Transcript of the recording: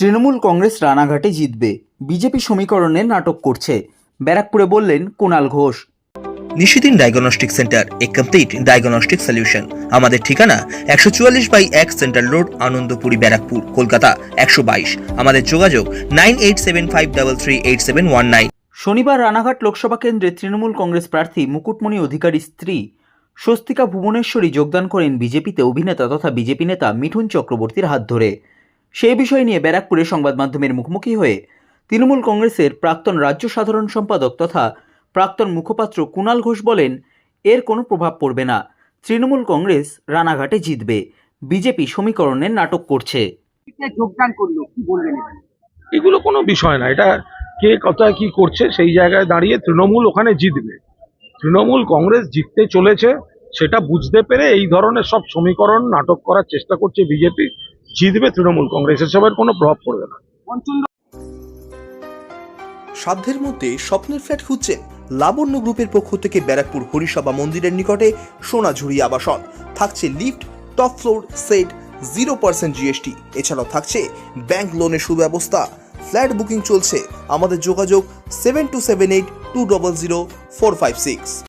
তৃণমূল কংগ্রেস রানাঘাটে জিতবে। বিজেপি সমীকরণে নাটক করছে। ব্যারাকপুরে বললেন Kunal Ghosh. Nishidin diagnostic centre a complete diagnostic solution আমাদের ঠিকানা একশো চুয়াল্লিশ বাই এক সেন্ট্রাল রোড আনন্দপুরি ব্যারাকপুর কলকাতা একশো বাইশ। আমাদের যোগাযোগ nine eight seven five double three eight seven one nine. শনিবার রানাঘাট লোকসভা কেন্দ্রে তৃণমূল কংগ্রেস প্রার্থী মুকুটমণি অধিকারীর স্ত্রী স্বস্তিকা ভুবনেশ্বরী যোগদান করেন বিজেপিতে অভিনেতা তথা বিজেপি নেতা মিঠুন চক্রবর্তীর হাত ধরে। সেই বিষয় নিয়ে ব্যারাকপুরে সংবাদ মাধ্যমের মুখোমুখি হয়ে তৃণমূল কংগ্রেসের প্রাক্তন রাজ্য সাধারণ সম্পাদক তথা প্রাক্তন মুখপাত্র কুণাল ঘোষ বলেন এর কোনো প্রভাব পড়বে না। তৃণমূল কংগ্রেস রানাঘাটে জিতবে। বিজেপি সমীকরণের নাটক করছে। যোগদান করল? কি বলবেন এগুলো কোনো বিষয় না। এটা কে কোথায় কি করছে সেই জায়গায় দাঁড়িয়ে তৃণমূল ওখানে জিতবে। তৃণমূল কংগ্রেস জিততে চলেছে সেটা বুঝতে পেরে এই ধরনের সব সমীকরণ নাটক করার চেষ্টা করছে বিজেপি। জিতবে তৃণমূল কংগ্রেস এসবের কোনো প্রভাব পড়বে না। সাধ্যের মধ্যে স্বপ্নের ফ্ল্যাট খুঁজছেন লাবণ্য গ্রুপের পক্ষ থেকে ব্যারাকপুর হরিসভা মন্দিরের নিকটে সোনাঝুরি আবাসন। থাকছে lift, top floor, set, zero percent GST. এছাড়াও থাকছে ব্যাংক লোনের সুব্যবস্থা। ফ্ল্যাট বুকিং চলছে। আমাদের যোগাযোগ seven two seven eight two double zero four five six.